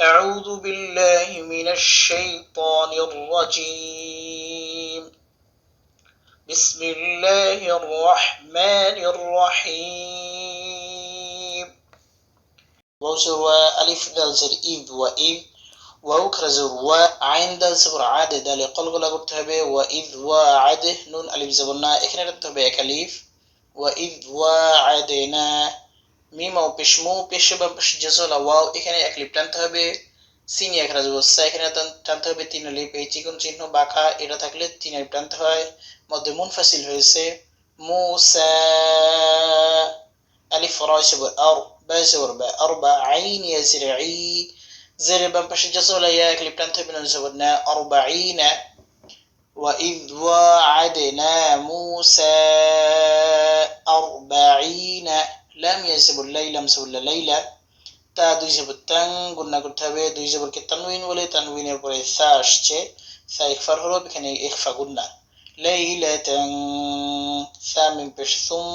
أعوذ بالله من الشيطان الرجيم. بسم الله الرحمن الرحيم. وزروا ألف دال زر إيب وإيب وأكر زروا عين دال زبر عاد دال قلق لغتبه وإذ وعده نون ألف زبرنا إكنا لغتبه كليف وإذ وعدنا মিম ও পেশমু পেশে বা জসলা ওয়াও এখানে এক লিপ টানতে হবে সিন এক রাজ বসা এখানে টানতে হবে তিন লিপ এই চিকন চিহ্ন বাঁকা এটা থাকলে তিন লিপ টানতে হয় মধ্যে মুনফাসিল হয়েছে মুসা আলিফ রাশ আর বা জবর বা আরবা আইন ইয়াসির আই زر بام باش جسولا يا كلي بلانت بن زودنا أربعين وإذ وعدنا موسى লাম ইয়াজিবুল লাইলাম সাবুল্লা লাইলা তা দুই জবর তাং গুণনা করতে হবে দুই জবরকে তানবিন বলে তানবিনের পরে সা আসছে সা ইকফার হরফ এখানে ইকফা গুণনা লাইলা তাং সা মিম পেশ সুম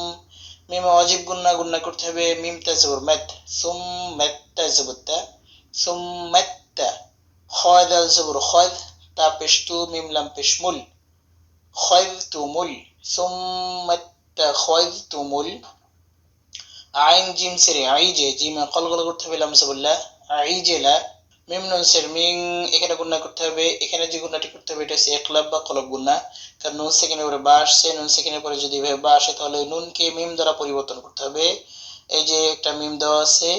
মিম অজীব গুণনা গুণনা করতে হবে মিম তা জবর ম্যাত সুম ম্যাত তা জবর তা সুম ম্যাত তা খয় দাল জবর খয় তা পেশ তু মিম লাম পেশ মূল খয় তু মূল সুম ম্যাত তা খয় তু মূল আইন জিম সেরে জিম কল কল করতে হবে লামসাবুল্লাহ লা মিম নুন সের মিং, এখানে গুণা করতে হবে, এখানে যে গুণাটি করতে হবে, এটা হচ্ছে একলাব বা কলব গুণা। কারণ নুন সেকেন্ডের পরে বা আসছে, নুন সেকেন্ডের পরে যদি এভাবে বা আসে, তাহলে নুনকে মিম দ্বারা পরিবর্তন করতে হবে। এই যে একটা মিম দেওয়া আছে,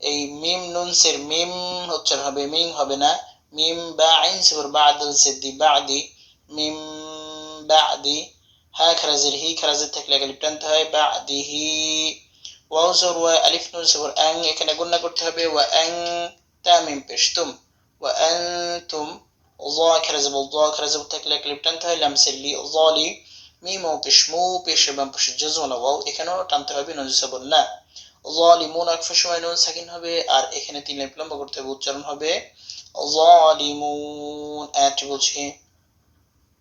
এই মিম নুন সের মিম হচ্ছে হবে মিং হবে না। মিম বা আইন সেবর বা আদল সেদ্দি বা আদি মিম বা আদি হা খারাজের হি, খারাজের থাকলে টানতে হয়, বা আদি হি। ওয়া জোর, ওয়া আলিফ নুন জবর অ্যাং, এখানে গুণনা করতে হবে, ওয়া অ্যাং তামিম পেশ, তুম, ওয়া অ্যাং তুম ল খেরা যাব ল খেরা থাকলে এক লিপ টানতে হয়, লাম সেল্লি লি মিম ও পেশ, মু পেশ এবং পেশ জজমলা ওয়াও এখানেও টানতে হবে, নুন জবর না লিমুন এক সময় নুন সাকিন হবে, আর এখানে তিন লাইন লম্বা করতে হবে, উচ্চারণ হবে লিমুন অ্যাট বলছি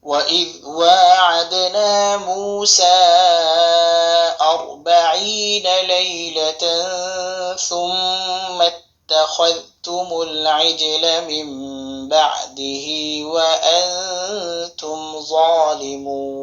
وإذ واعدنا موسى أربعين ليلة ثم اتخذتم العجل من بعده وأنتم ظالمون